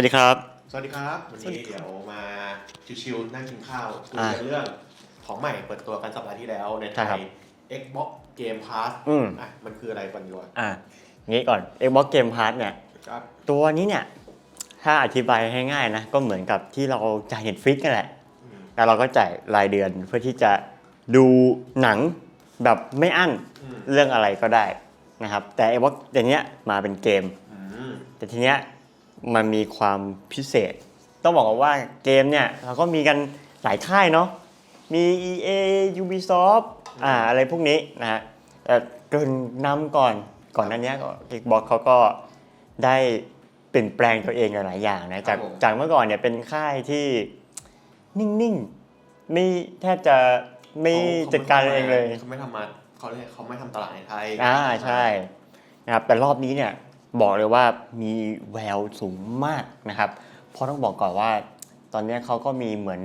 วัสดีครับ สวัสดีครับ วันสวัสนี้ดีครับเดี๋ยวมาชิวๆนั่งกินข้าวคุยอ่ากันเรื่องของใหม่เปิดตัวกันสัปดาห์ที่แล้วในไทใช่ครัยบ Xbox Game Pass อืม อะมันคืออะไรก่อนดีกว่าอะงี้ก่อน Xbox Game Pass เนี่ย ครับ ตัวนี้เนี่ย ถ้าอธิบายให้ง่ายนะ ก็เหมือนกับที่เราจ่าย Netflix กันแหละ อืมแต่เราก็จ่ายรายเดือนเพื่อที่จะดูหนังแบบไม่อั้นอืมเรื่องอะไรก็ได้นะครับ แต่ Xbox เดี๋ยวนี้มาเป็นเกม อืมแต่ทีเนี้ย มันมีความพิเศษ ต้องบอกก่อนว่าเกมเนี่ยเราก็มีกันหลายค่ายเนาะมี EA Ubisoft อ่าอะไรพวกนี้นะฮะแต่เกรินนำก่อนก่อนหนั้นเนี้ยก็ Xbox เขาก็ได้เปลี่ยนแปลงตัวเองหลายๆอย่างนะจากจากเมื่อก่อนเนี่ยเป็นค่ายที่นิ่งๆไม่แทบจะไม่ขาจัดการเองเลยเขาไม่ทำมาเขาเรียกเขาไม่ทำตลาดในไทยอ่าใช่นะครับแต่รอบนี้เนี่ย บอกเลยว่ามีแววสูงมากนะครับ เพราะต้องบอกก่อนว่า ตอนเนี้ยเขาก็มีเหมือน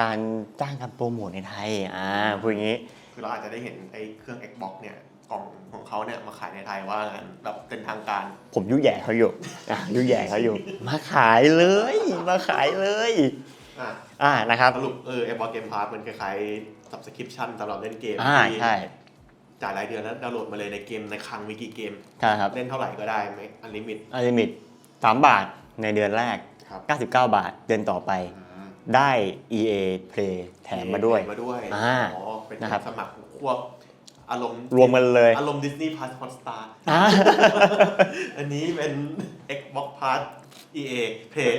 การจ้างการโปรโมทในไทย อ่าพูดอย่างนี้ คือเราอาจจะได้เห็นไอ้เครื่อง Xbox เนี่ยกล่องของเขาเนี่ยมาขายในไทยว่างั้นแบบเป็นทางการ ผมยุแย่เขาอยู่อะยุแย่เขาอยู่ มาขายเลย มาขายเลย อะอ่านะครับ สรุปเออ Xbox Game Pass มันคล้ายๆ subscription สำหรับเล่นเกมอ่าที่ใช่ จ่ายรายเดือนแล้วดาวน์โหลดมาเลยในเกมในคลังวิกิเกม ใช่ครับเล่นเท่าไหร่ก็ได้ไหมอันลิมิต อลิมิตสามบาทในเดือนแรก ครับ99 บาทเดือนต่อไป ได้ EA Play แถมมาด้วยมาด้วยอ่าอ๋อเป็นนะครับ สมัครควบอารมณ์รวมกันเลยอารมณ์ดิสนีย์พาร์ Hotstar อ่าอันนี้เป็น Xbox Pass EA Play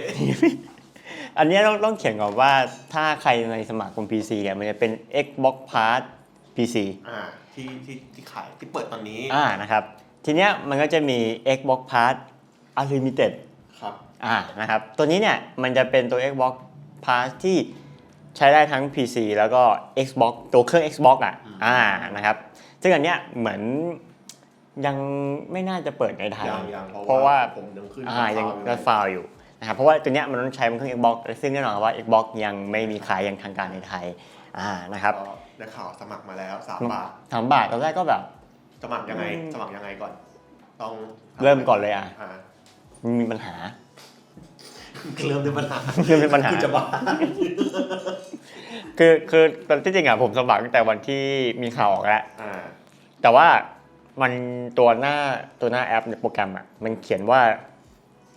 อันเนี้ยต้องต้องเขียนก่อนว่าถ้าใครในสมาคม PC เนี่ยมันจะเป็น Xbox Pass PC อ่า ที่ที่ที่ขายที่เปิดตอนนี้อ่านะครับ ทีเนี้ยมันก็จะมี Xbox Pass Unlimited ครับอ่านะครับตัวนี้เนี่ยมันจะเป็นตัว Xbox Pass ที่ใช้ได้ทั้ง PC แล้วก็ Xbox ตัวเครื่อง Xbox อะอืมอ่านะครับซึ่งอันเนี้ยเหมือนยังไม่น่าจะเปิดในไทยยังยังเพเพราะราะว่าว่าผมยังขึ้นอ่ายังข่วอก็ฟาวอยู่นะครับเพราะว่าตัวเนี้ยมันต้องใช้บนเครื่อง Xbox ซึ่งแน่นอนว่า Xbox ยังไม่มีขายอย่างทางการในไทย อ่านะครับก็ได้ข่าวสมัครมาแล้ว3บาทถามบาทตอนแรกก็แบบ สมัครยังไงอืม สมัครยังไงก่อน ต้องเริ่มก่อนเลยอะอ่ามีปัญหา เริ่มด้วยปัญหาเริ่มด้วยปัญหา กูจะบ้าคือคือตอนที่จริงอะผมสมัครตั้งแต่วันที่มีข่าวออกแล้ว อ่าแต่ว่ามันตัวหน้าตัวหน้าแอปในโปรแกรมอะมันเขียนว่า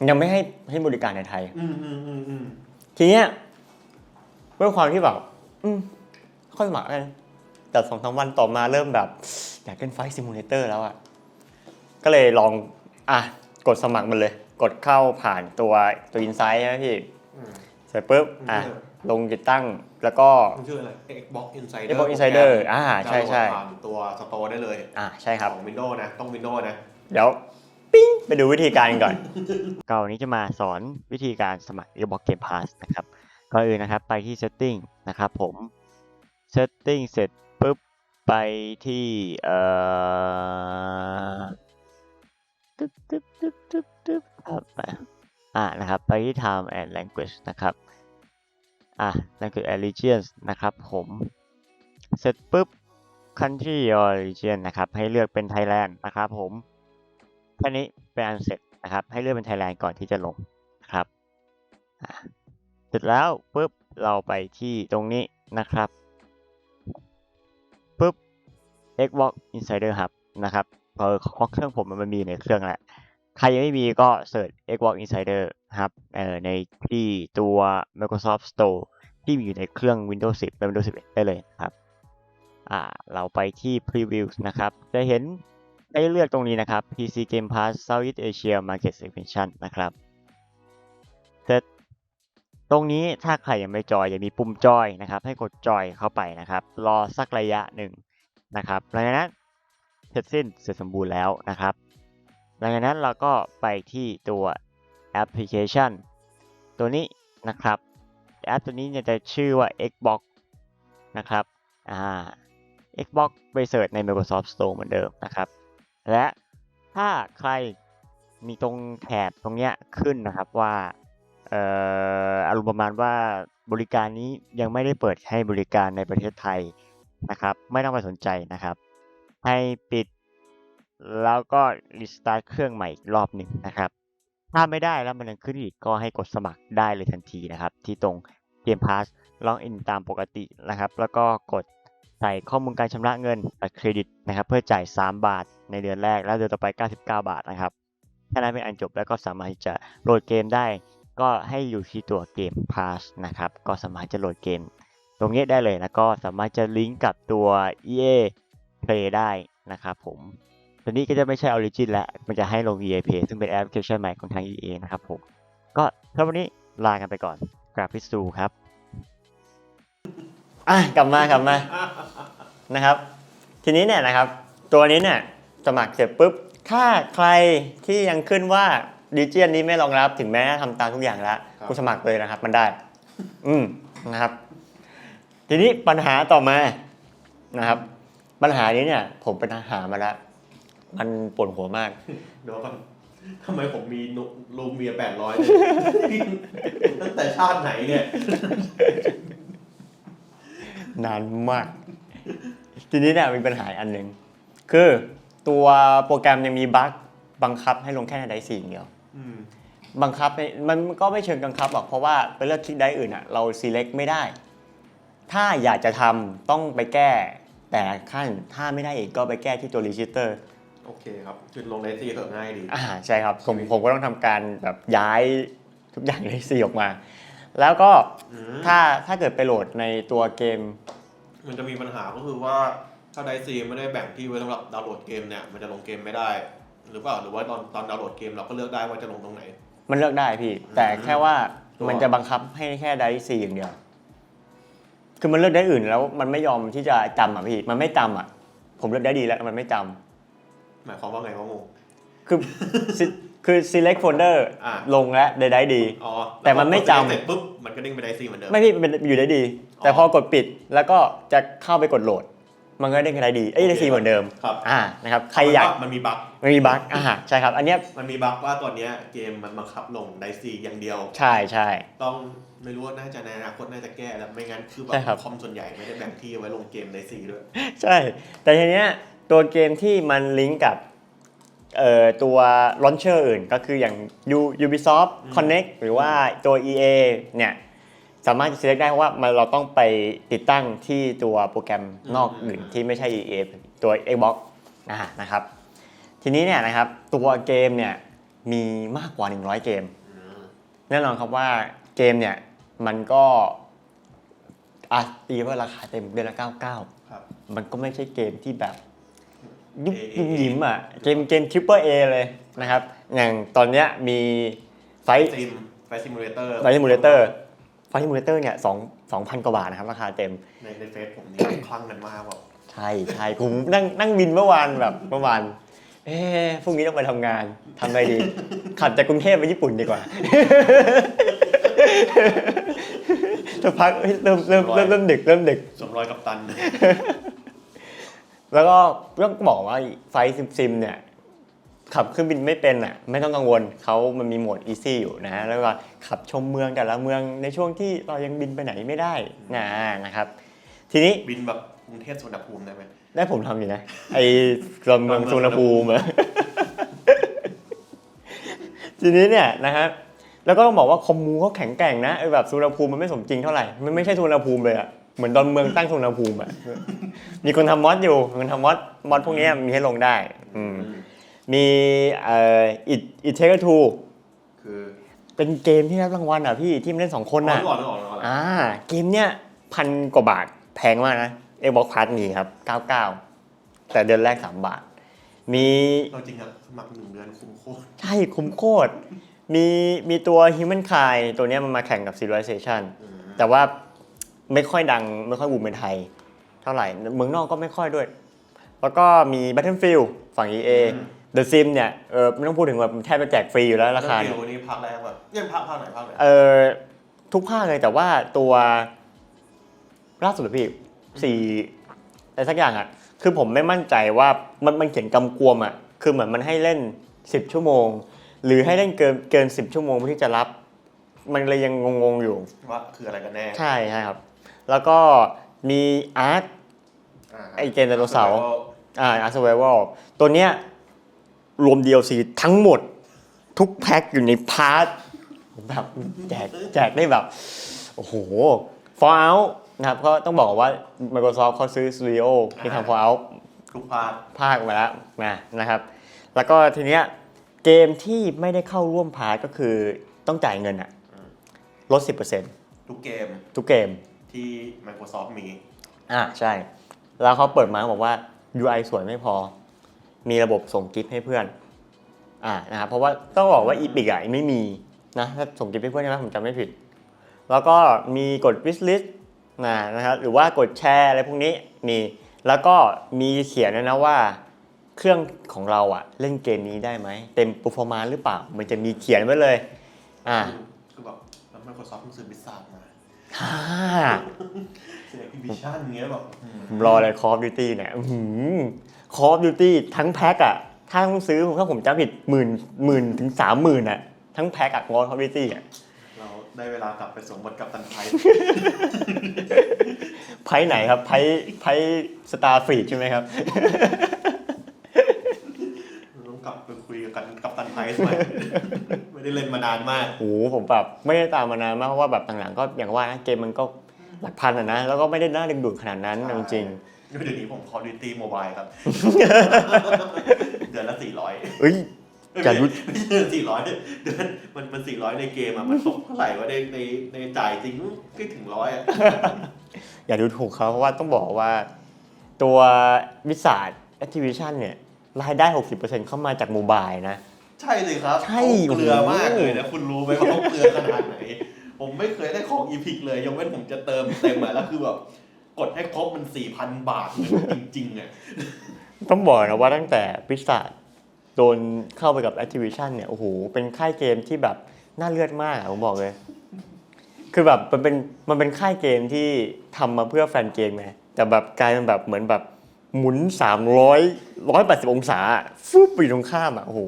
ยังไม่ให้ให้บริการในไทย อืมอืมอืมอืมทีเนี้ยด้วยความที่แบบอืม ค่อยสมัครกันแต่สองสามวันต่อมาเริ่มแบบอยากเล่นไฟซิมูเลเตอร์แล้วอะ ก็เลยลองอะกดสมัครมันเลย กดเข้าผ่านตัวตัวอินไซต์นะพี่อืมเสร็จปุ๊บอะอืมลงติดตั้งแล้วก็มันชื่ออะไร Xbox Insider Xbox Insider อ่าใช่ใช่ดาวน์โหลดผ่านตัวสโตร์ได้เลยอะใช่ครับของ Windows นะ ต้อง Windows นะ เดี๋ยว ปิ้ง ไปดูวิธีการกันก่อนก็วันนี้จะมาสอนวิธีการสมัคร Xbox Game Pass นะครับก่อนอื่นนะครับ ไปที่ Setting นะครับผม Setting เสร็จปุ๊บไปที่เอ่อตึ๊บตึ๊บตึ๊บตึ๊บตึ๊บครับไปอ่านะครับ ไปที่ Time and Language นะครับอะ Language and Regions นะครับผม เสร็จปุ๊บ Country or Region นะครับ ให้เลือกเป็น Thailand นะครับผมแค่นี้เป็นอันเสร็จนะครับ ให้เลือกเป็น Thailand ก่อนที่จะลงนะครับเสร็จแล้วปุ๊บเราไปที่ตรงนี้นะครับ Xbox Insider Hub นะครับเพอของเครื่องผมมันมีในเครื่องแหละ ใครยังไม่มีก็เสิร์ช Xbox Insider Hub เอ่อในที่ตัว Microsoft Store ที่มีอยู่ในเครื่อง Windows 10 และ Windows 11 ได้เลยครับอ่าเราไปที่ Preview นะครับ จะเห็นให้เลือกตรงนี้นะครับ PC Game Pass Southeast Asia Market Segmentation นะครับเสร็จตรงนี้ถ้าใครยังไม่จอยยังมีปุ่มจอยนะครับ ให้กดจอยเข้าไปนะครับ รอสักระยะหนึ่ง นะครับหลังจากนั้นเสร็จสิ้นเสร็จสมบูรณ์แล้วนะครับหลังจากนั้นเราก็ไปที่ตัวแอปพลิเคชัน ตัวนี้นะครับแอปตัวนี้จะชื่อว่า Xbox นะครับอ่า Xbox ไปเสิร์ชใน Microsoft Store เหมือนเดิมนะครับ และถ้าใครมีตรงแถบตรงเนี้ยขึ้นนะครับว่าเอ่ออารมณ์ประมาณว่าบริการนี้ยังไม่ได้เปิดให้บริการในประเทศไทย นะครับ ไม่ต้องไปสนใจนะครับ ให้ปิด แล้วก็รีสตาร์ทเครื่องใหม่อีกรอบหนึ่งนะครับ ถ้าไม่ได้แล้วมันยังขึ้นอีกก็ให้กดสมัครได้เลยทันทีนะครับ ที่ตรงเกมพาสล็อกอินตามปกตินะครับ แล้วก็กดใส่ข้อมูลการชำระเงินบัตรเครดิตนะครับ เพื่อจ่าย 3 บาทในเดือนแรกแล้วเดือนต่อไป 99 บาทนะครับแค่นั้นเป็นอันจบแล้วก็สามารถที่จะโหลดเกมได้ ก็ให้อยู่ที่ตัวเกม Pass นะครับ ก็สามารถจะโหลดเกม ตรงนี้ได้เลยแล้วก็สามารถจะลิงก์กับตัว EA Play ได้นะครับผมตัวนี้ก็จะไม่ใช่ Origin แล้ว มันจะให้ลง EA Play ซึ่งเป็นแอปพลิเคชันใหม่ของทาง EA นะครับผมก็สำหรับวันนี้ลากันไปก่อนกราบพิสูครับอะกลับมากลับมานะครับ ทีนี้เนี่ยนะครับ ตัวนี้เนี่ยสมัครเสร็จปุ๊บ ถ้าใครที่ยังขึ้นว่าดิจิ n นี้ไม่รองรับถึงแม้ทำตามทุกอย่างแล้วครับกูสมัครเลยนะครับ มันได้ อืมนะครับ ทีนี้ปัญหาต่อมานะครับ ปัญหานี้เนี่ย ผมไปหามาแล้วมันปวดหัวมาก เดี๋ยวก่อนทำไมผมมีนุลูเมียแปดร้อยตั้งแต่ชาติไหนเนี่ย นานมาก ทีนี้เนี่ยมีปัญหาอีกอันหนึ่งคือตัวโปรแกรมยังมีบั๊กบังคับให้ลงแค่ในไดสี่อย่างเดียวอืมบังคับไม่มันก็ไม่เชิงบังคับหรอกเพราะว่าไปเลือกคลิกได้อื่นอะ เรา select ไม่ได้ ถ้าอยากจะทำต้องไปแก้ แต่ละขั้นถ้าไม่ได้อีกก็ไปแก้ที่ตัว register โอเคครับคือลงในซีเถอะง่ายดี อ่าใช่ครับผมผมก็ต้องทำการแบบย้ายทุกอย่างในซีออกมา แล้วก็อืมถ้าถ้าเกิดไปโหลดในตัวเกม มันจะมีปัญหาก็คือว่าถ้าไดซีไม่ได้แบ่งที่ไว้สำหรับดาวน์โหลดเกมเนี่ยมันจะลงเกมไม่ได้ หรือเปล่าหรือว่าตอนตอนดาวน์โหลดเกมเราก็เลือกได้ว่าจะลงตรงไหน มันเลือกได้พี่ แต่แค่ว่าตัวมันจะบังคับให้แค่ได้ซีอย่างเดียว คือมันเลือกได้อื่นแล้วมันไม่ยอมที่จะจำอะพี่ มันไม่จำอะ ผมเลือกได้ดีแล้วมันไม่จำหมายความว่าไงว่างงคือ si- คือ select folder อ่าลงแล้วได้ได้ดี อ๋อแต่มันไม่จำ เสร็จปุ๊บมันก็ดิ้งไปไดซีเหมือนเดิม ไม่พี่เป็นอยู่ได้ดี แต่อ๋อพอกดปิดแล้วก็จะเข้าไปกดโหลด มันก็ได้ได้ดีเอ้ยได้ซีโอเคเหมือนเดิมครับอ่านะครับใครอยากมันมีบั๊กมันมีบั๊กอ่าใช่ครับอันเนี้ยมันมีบั๊กว่าตอนเนี้ยเกมมันบังคับลงไดซีอย่างเดียว ใช่ใช่ต้องไม่รู้ว่าน่าจะในอนาคตน่าจะแก้แล้วไม่งั้นคือแบใช่บครับคอมส่วนใหญ่ไม่ได้แบ่งที่ไว้ลงเกมไดซีด้วยใช่ แต่ทีเนี้ยตัวเกมที่มันลิงก์กับเอ่อตัวลอนเชอร์อื่นก็คืออย่าง U- Ubisoft อืม Connect หรือว่าตัว EA เนี่ย สามารถจะ select ได้เพราะว่ามันเราต้องไปติดตั้งที่ตัวโปรแกรมนอกอื่นที่ไม่ใช่ EA ตัว Xbox นะฮะนะครับ ทีนี้เนี่ยนะครับตัวเกมเนี่ยมีมากกว่า 100 เกมอืมแน่นอนครับว่าเกมเนี่ยมันก็อะตีว่าราคาเต็มเดือนละ 99ครับมันก็ไม่ใช่เกมที่แบบยุบเอยิ้มยิ้มอะเกมเกมทริปเปอร์เอเลยนะครับ อย่างตอนเนี้ยมีไฟซิมไฟซิมูเลเตอร์ไฟซิมูเลเตอร์ ไฟซิมูเลเตอร์เนี่ยสองสองพันกว่าบาทนะครับราคาเต็ม ในในเฟซผมนี่ คลั่งกันมากแบบใช่ใช่ผมนั่งนั่งบินเมื่อวานแบบเมื่อวานเอ๊ะพรุ่งนี้ต้องไปทำงานทำไงดี ขับจากกรุงเทพไปญี่ปุ่นดีกว่า จะพักเฮ้ยเริ่มเริ่มเริ่มเริ่มดึกเริ่มดึก สวมรอยกับตัน แล้วก็ต้องบอกว่าไฟซิมซิมเนี่ย ขับเครื่องบินไม่เป็นอะไม่ต้องกังวลเขามันมีโหมด easy อยู่นะ แล้วก็ขับชมเมืองแต่ละเมืองในช่วงที่เรายังบินไปไหนไม่ได้นะนะครับ ทีนี้บินแบบกรุงเทพสุวรรณภูมิได้ไหมได้ผมทำอยู่นะไอ้ตอนเมืองสุวรรณภูมิอะทีนี้เนี่ยนะครับแล้วก็ต้องบอกว่าคอมมูเขาแข็งแกร่งนะไอ้แบบสุวรรณภูมิมันไม่สมจริงเท่าไหร่มันไม่ใช่สุวรรณภูมิเลยอะเหมือนตอนเมืองตั้งสุวรรณภูมิอะมีคนทำมอดอยู่มีคนทำมอดมอดพวกนี้มีให้ลงได้ อืม มีเอ่ออิอิเทกทูคือเป็นเกมที่ได้รับรางวัลอะพี่ที่มันเล่นสองคนอ๋อน่ะนึกออกนึกออกนึกออกอ่าเกมเนี้ยพันกว่าบาทแพงมากนะเอ็กบอกพาร์ทมีครับ 99 แต่เดือนแรก 3 บาท มีเราจริงครับสมัครหนึ่งเดือนคุ้มโคตรใช่คุ้มโคตรมีมีตัว Human k i ตัวเนี้ยมันมาแข่งกับ Civilization อืมแต่ว่าไม่ค่อยดัง ไม่ค่อยบูมในไทย เท่าไหร่ เมืองนอกก็ไม่ค่อยด้วย แล้วก็มี Battlefield ฝั่ง EA The Sim เนี่ยเออไม่ต้องพูดถึงแบบแทบจะแจกฟรีอยู่แล้วราคาเดี๋ยวนี้ภาคแรกแบบยังภาคภาคไหนภาคไหนเออทุกภาคเลยแต่ว่าตัวล่าสุดอะพี่สี่อะไรสักอย่างอะ คือผมไม่มั่นใจว่ามันมันเขียนกำกวมอะ คือเหมือนมันให้เล่น10ชั่วโมง หรือให้เล่นเกินเกิน10ชั่วโมงเพื่อที่จะรับ มันเลยยังงงๆอยู่ ว่าคืออะไรกันแน่ ใช่ใช่ครับ แล้วก็มีอาร์ตาไอ้เกมไดโนเสาร์อ่าอาร์ r เว i ว a l ตัวเนี้ย รวม DLC ทั้งหมดทุกแพ็คอยู่ในพาร์ทแบบแจกแจกได้แบบ โอ้โห Fallout นะครับก็ต้องบอกว่า Microsoft เขาซื้อ Studio ที่ทำ Fallout ทุกพาร์ทภาคมาแล้วนะนะครับ แล้วก็ทีเนี้ยเกมที่ไม่ได้เข้าร่วมพาร์ทก็คือต้องจ่ายเงินอะลด 10%ทุกเกมทุกเกม ที่ Microsoft มี อ่าใช่ แล้วเขาเปิดมาบอกว่า UI สวยไม่พอ มีระบบส่งกิฟต์ให้เพื่อนอ่านะครับเพราะว่าต้องบอกว่าอีพิกอะไม่มีนะถ้าส่งกิฟต์ให้เพื่อนใช่ไหมผมจำไม่ผิด แล้วก็มีกด wish list นะนะครับหรือว่ากดแชร์อะไรพวกนี้มีแล้วก็มีเขียนด้วยนะว่าเครื่องของเราอะเล่นเกมนี้ได้ไหมเต็ม performance หรือเปล่า มันจะมีเขียนไว้เลย อ่าคือแบบแล้ว Microsoft เพิ่งซื้อบิซซ่ามาฮ่าซื้อ Activision เงี้ยแบบอืมผมรอเลย Call of Duty เนี่ย อื้อหือ Call of Duty ทั้งแพ็คอะถ้าต้องซื้อผมถ้าผมจำผิดหมื่นหมื่นถึงสามหมื่นอะทั้งแพ็คอะ Call of Duty อะเราได้เวลากลับไปสวมบทกับตันไทยไพ่ไหนครับไพ่ไพ่สตาร์ฟีดใช่ไหมครับต้องกลับไปคุยกับกับตันไทยหน่อยไม่ได้เล่นมานานมากโอ้โหผมแบบไม่ได้ตามมานานมากเพราะว่าแบบหลังๆก็อย่างว่านะเกมมันก็หลักพันอะนะแล้วก็ไม่ได้น่าดึงดูดขนาดนั้นเอาจริง เดี๋ยวนี้ผม Call of Duty Mobile ครับ เดือนละสี่ร้อยๆเอ้ย อย่ารู้ ไม่ใช่เดือนสี่ร้อยเดือนมันมันสี่ร้อยในเกมอะมันตกเท่าไหร่วะในในในจ่ายจริงไม่ถึงร้อยอะอย่าดูถูกเขาเพราะว่าต้องบอกว่า ตัววิสาด Activision เนี่ย รายได้ 60%เข้ามาจากโมบายนะ ใช่เลยครับใช่เขาเกลือโอ้โหมากเลยนะคุณรู้ไหมว่าเขาเกลือขนาดไหน ผมไม่เคยได้ของอีพิกเลยยกเว้นผมจะเติมเต็มอะแล้วคือแบบ กดให้ครบมันสี่พันบาทจริงๆอะต้องบอกนะว่าตั้งแต่พิศาโดนเข้าไปกับ Activision เนี่ยโอ้โหเป็นค่ายเกมที่แบบน่าเลือดมากอะผมบอกเลย คือแบบมันเป็นมันเป็นค่ายเกมที่ทำมาเพื่อแฟนเกมไงแต่แบบกลายเป็นแบบเหมือนแบบหมุน 300 180 องศาอะฟุบไปตรงข้ามอะโอ้โห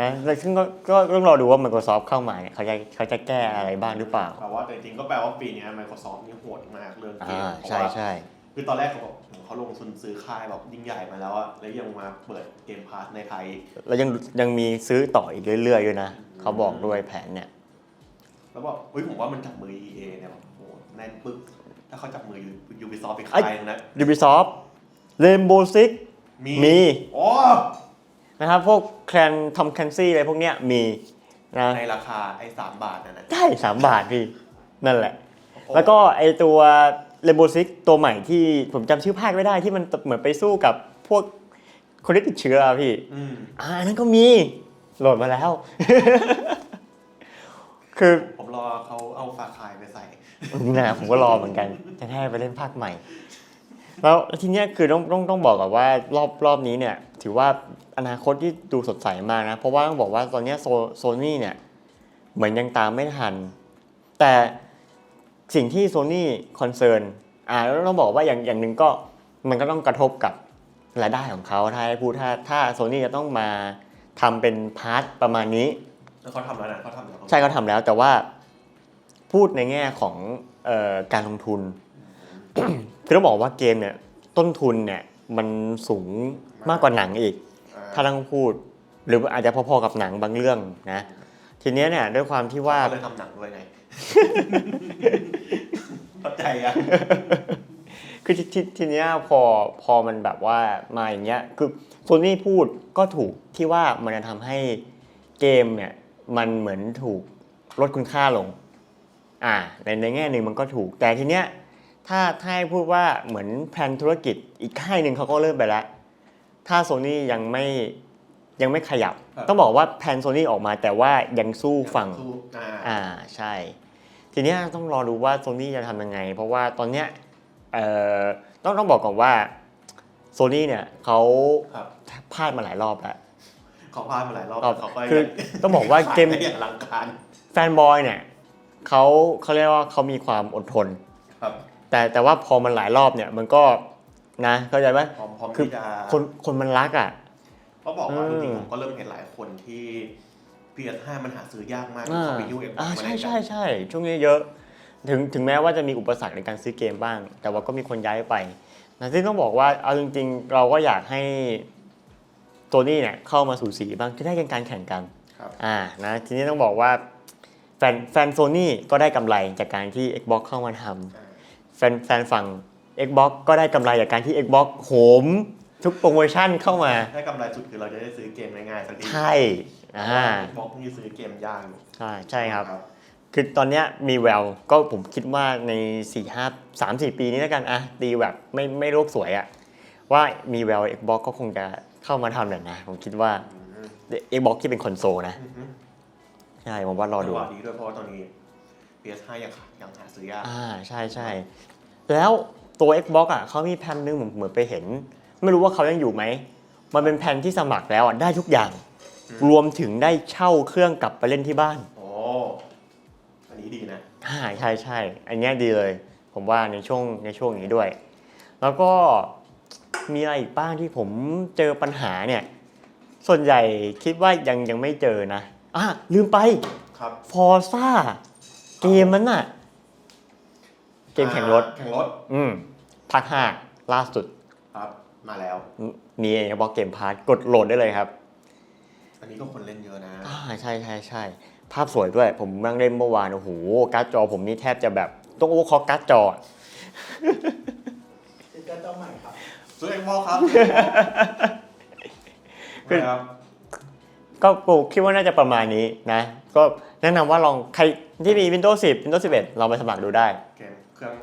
นะแล้วซึ่งก็ก็ต้องรอดูว่า Microsoft เข้ามาเนี่ยเขาจะเขาจะแก้อะไรบ้างหรือเปล่า แต่ว่าแต่จริงๆก็แปลว่าปีเนี้ย Microsoft นี่โหดมากเรื่องเกอ่ามเพราะใช่ว่าใช่คือตอนแรกเขาบอกเขาลงทุนซื้อค่ายแบบยิ่งใหญ่มาแล้วอะแล้วยังมาเปิดเกมพาสในไทย แล้วยังยังมีซื้อต่ออีกเรื่อยๆด้วยนะเขาบอกด้วยแผนเนี่ย แล้วบอกเฮ้ยผมว่ามันจับมือ EA เนี่ยแบบโหแน่นปึ๊กถ้าเขาจับมือ Ubisoft ไปค่ายนึงนะ Ubisoft Rainbow Six มี มี อ๋อ นะครับ พวกแคลนทอมแคนซี่อะไรพวกเนี้ยมีนะในราคาไอ้สามบาทนั่นนะได้สามบาทพี่ นั่นแหละ แล้วก็ไอตัว Rainbow Six ตัวใหม่ที่ผมจำชื่อภาคไม่ได้ที่มันเหมือนไปสู้กับพวกคนที่ติดเชื้ออะพี่อืมอ่าอันนั้นก็มีโหลดมาแล้ว คือผมรอเขาเอาฟาคายไปใส่นะผมก็รอเหมือนกัน จะให้ไปเล่นภาคใหม่ แล้วทีเนี้ยคือต้องต้องต้องบอกกับว่ารอบรอบนี้เนี่ย ถือว่าอนาคตที่ดูสดใสมากนะ เพราะว่าต้องบอกว่าตอนเนี้ยโซโซนี่เนี่ย เหมือนยังตามไม่ทัน แต่สิ่งที่โซนี่คอนเซิร์นอ่าแล้วต้องบอกว่าอย่างอย่างหนึ่งก็มันก็ต้องกระทบกับรายได้ของเขาถ้าให้พูดถ้าถ้าโซนี่จะต้องมาทำเป็นพาร์ทประมาณนี้แล้วเขาทำแล้วนะเขาทำแล้วใช่เขาทำแล้วแต่ว่าพูดในแง่ของเออการลงทุน คือต้องบอกว่าเกมเนี่ยต้นทุนเนี่ยมันสูงมากกว่าหนังอีกอ่ถ้าต้องพูดหรืออาจจะพอๆกับหนังบางเรื่องนะทีเนี้ยเนี่ยด้วยความที่ว่าเขาเลยทำหนังด้วยไงเข้าใจอะคือทททีเนี้ยพอพอมันแบบว่ามาอย่างเงี้ยคือโซนี่พูดก็ถูกที่ว่ามันจะทำให้เกมเนี่ยมันเหมือนถูกลดคุณค่าลง อ่าในในแง่หนึ่งมันก็ถูกแต่ทีเนี้ย ถ้าถ้าให้พูดว่าเหมือนแผนธุรกิจอีกค่ายหนึ่งเขาก็เริ่มไปแล้ว ถ้าโซนี่ยังไม่ยังไม่ขยับ ต้องบอกว่าแผนโซนี่ออกมาแต่ว่ายังสู้ฝั่ง สู้อ่า อ่าใช่ ทีเนี้ยต้องรอดูว่าโซนี่จะทำยังไง เพราะว่าตอนเนี้ยเอ่อต้องต้องบอกก่อนว่าโซนี่เนี่ยเขาครับ พลาดมาหลายรอบแล้ว เขาพลาดมาหลายรอบครับเขาก็คือต้องบอกว่าเกม ได้อย่างลังการแฟนบอยเนี่ยเขาเขาเรียกว่าเขามีความอดทน ครับ แต่แต่ว่าพอมันหลายรอบเนี่ยมันก็นะเข้าใจไหมพร้อมพร้อมคือที่จะคนคนมันรักอะเขาบอกว่าเอจอ ริงๆผมก็เริ่มเห็นหลายคนที่ PS5 มันหาซื้อยากมากอ่าเขาไปยูเอ็มอ่าใช่ใช่ใช่ช่วงนี้เยอะ ถึงถึงแม้ว่าจะมีอุปสรรคในการซื้อเกมบ้าง แต่ว่าก็มีคนย้ายไปนะซึ่งต้องบอกว่าเอาจริงๆ เราก็อยากให้โซนี่เนี่ยเข้ามาสู่สีบ้างจะได้กันการแข่งกัน ครับ อ่านะทีนี้ต้องบอกว่าแฟนแฟนโซนี่ก็ได้กำไรจากการที่ Xbox เข้ามาทำ แฟนแฟนฝั่ง Xbox ก็ได้กำไรจากการที่ Xbox โหมทุกโปรโมชั่นเข้ามา ได้กำไรสุดคือเราจะได้ซื้อเกมง่ายๆสักทีใช่อ่าบล็อกนี่ซื้อเกมยากอยู่ใช่ใช่ครับ คือตอนเนี้ยมีแววก็ผมคิดว่าใน 4 5 3 4 ปีนี้แล้วกันอะตีแบบไม่ไม่โลกสวยอะว่ามีแวว Xbox ก็คงจะเข้ามาทำแบบนะ ผมคิดว่าอืม Xbox ที่เป็นคอนโซลนะ อือฮึใช่ผมว่ารอจัดูงหวะดีด้วยเพราะว่าตอนนี้ PS5 ยังหายังหาซื้อยากอ่าใช่ใช่แล้วตัว Xbox อะเขามีแพลนนึงผมเหมือนไปเห็น ไม่รู้ว่าเขายังอยู่ไหม มันเป็นแพลนที่สมัครแล้วอะได้ทุกอย่างอืมรวมถึงได้เช่าเครื่องกลับไปเล่นที่บ้าน โอ้อันนี้ดีนะ อ่าใช่ใช่ อันเนี้ยดีเลย ผมว่าในช่วงในช่วงนี้ด้วย แล้วก็มีอะไรอีกบ้างที่ผมเจอปัญหาเนี่ย ส่วนใหญ่คิดว่ายังยังไม่เจอนะอะลืมไปครับ ฟอร์ซ่า เกมมันน่ะ เกมแข่งรถอ่าแข่งรถอืมภาคห้าล่าสุดครับมาแล้ว มีบล็อกเกมพาร์กดโหลดได้เลยครับ อันนี้ก็คนเล่นเยอะนะอ่าใช่ใช่ใช่ภาพสวยด้วย ผมนั่งเล่นเมื่อวานโอ้โหการ์ดจอผมนี่แทบจะแบบต้องโอ้คอการ์ดจอซื้อกระจกใหม่ครับซื้อเอ็กบอลครับ คือ ครับ ก็กูคิดว่าน่าจะประมาณนี้นะ ก็แนะนำว่าลองใครที่มี Windows 10 Windows 11 ลองไปสมัครดูได้เกมเครื่อง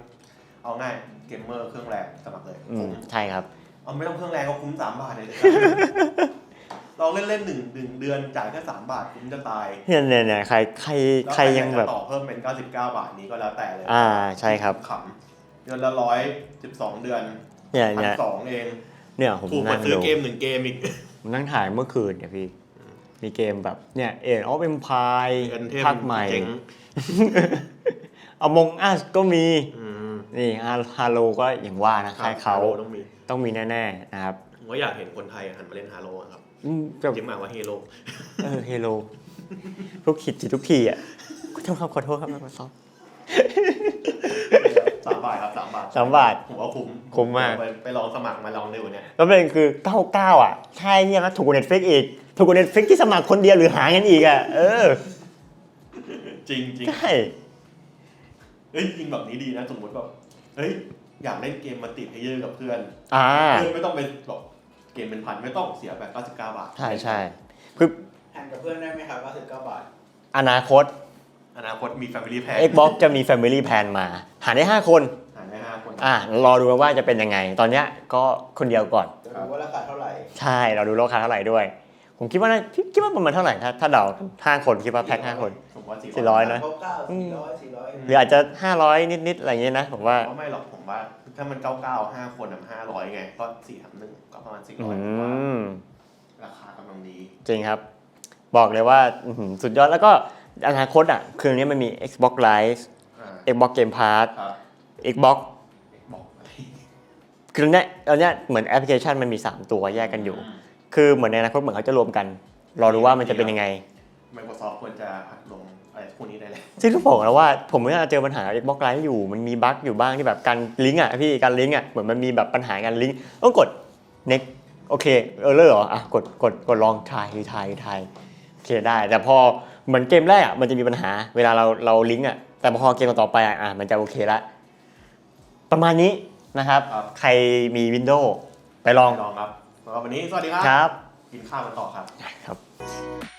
เอาง่ายเกมเมอร์เครื่องแรงสมัครเลยอืคุ้มมใช่ครับ เอาไม่ต้องเครื่องแรงก็คุ้มสามบาทเลยลองเล่นเล่นๆหนึ่งหนึ่งเดือนจ่ายแค่สามบาทคุ้มจะตายเนี่ยเนี่ยเนี่ยใครใครแล้วใครยังแบบจะต่อเพิ่มเป็น 99 บาทนี้ก็แล้วแต่เลยอ่าใช่ครับขำเดือนละร้อยสิบสองเดือนเนี่ยพันเนี่ยสองเองเนี่ยผมถูกกนั่ว่างซื้อดูเกมหนึ่งเกมอีก ผมนั่งถ่ายเมื่อคืนเนี่ยพี่ มีเกมแบบเนี่ยเอ็นออฟเอ็มพายเงินเทพภาคใหม่เจ๋งอมงอัสก็มีอืมนี่ฮาโลก็อย่างว่านะค่ายเขาฮโลต้องมีต้องมีแน่ๆนะครับผมก็อยากเห็นคนไทยหันมาเล่นฮาโลอะครับอืมแบบจิ้มมาว่าเฮโลเออเฮโลทุกขิดจิทุกทีอะขอโทษครับขอโทษครับมาซอฟสามบาทครับสามบาทสามบาทผมว่าคุ้มคุ้มมากไปไปลองสมัครมาลองดูเนี่ยแล้วประเด็นคือ99อะใช่เนี่ยนะถูกกว่าเน็ตฟิกอีก ถูกกว่าเน็ตฟิกที่สมัครคนเดียวหรือหาเงินอีกอะเออจริงจริงใช่เอ้ยจริงแบบนี้ดีนะสมมติแบบเฮ้ยอยากเล่นเกมมาติดให้เยอะกับเพื่อนอ่าเพื่อนไม่ต้องไปแบบเกมเป็นพันไม่ต้องเสียแบบ99 บาทใช่ใช่คือแทนกับเพื่อนได้ไหมครับ 99 บาท อนาคต อนาคตมี Family Plan Xbox จะมี Family Plan มา หาได้ 5 คนหารได้ห้าคน อะรอดูว่าจะเป็นยังไง ตอนเนี้ยก็คนเดียวก่อนจะรู้ว่าราคาเท่าไหร่ ใช่ เราดูราคาเท่าไหร่ด้วย ผมคิดว่าน่าคิดคิดว่าประมาณเท่าไหร่ถ้าถ้าเดาห้าคนคิดว่าแพ็คห้าคน ผมว่าสี่ร้อยนะ เก้าเก้าสี่ร้อยสี่ร้อยหรืออาจจะ500นิดๆอะไรอย่างเงี้ยนะผมว่าว่าไม่หรอกผมว่า ถ้ามัน99 5คนอะ500ไง ก็4ทำหนึ่งก็ประมาณอื400ผมว่ามราคากำลังดีจริงครับ บอกเลยว่าอื้อหือสุดยอดแล้วก็อนาคตอะเครื่องนี้มันมี Xbox Live อ่า Xbox Game Pass ครับ Xbox บอกอะไรคือเนี้ยตอนเนี้ยเหมือนแอปพลิเคชันมันมี 3 ตัวแยกกันอยู่ คือเหมือนในอนาคตเหมือนเขาจะรวมกัน รอดูว่ามันจะเป็นยังไง Microsoft ควรจะหัดลงอะไรพวกนี้ได้แล้วซึ่งต้องบอกแล้วว่าผมก็เจอปัญหา Xbox Live อยู่มันมีบั๊กอยู่บ้างที่แบบการลิงก์อะพี่การลิงก์อะเหมือนมันมีแบบปัญหาการลิงก์ต้องกด next โอเคเออเลอร์เหรออะกดกดกดลองทายทายทายโอเคได้ แต่พอเหมือนเกมแรกอะมันจะมีปัญหา เวลาเราเราลิงก์อะแต่พอเกมต่อไปอะอะมันจะโอเคละประมาณนี้นะครับครับ ใครมี Windows ไปลองลองครับ แล้วก็วันนี้สวัสดีครับ ครับ กินข้าวกันต่อครับ ครับ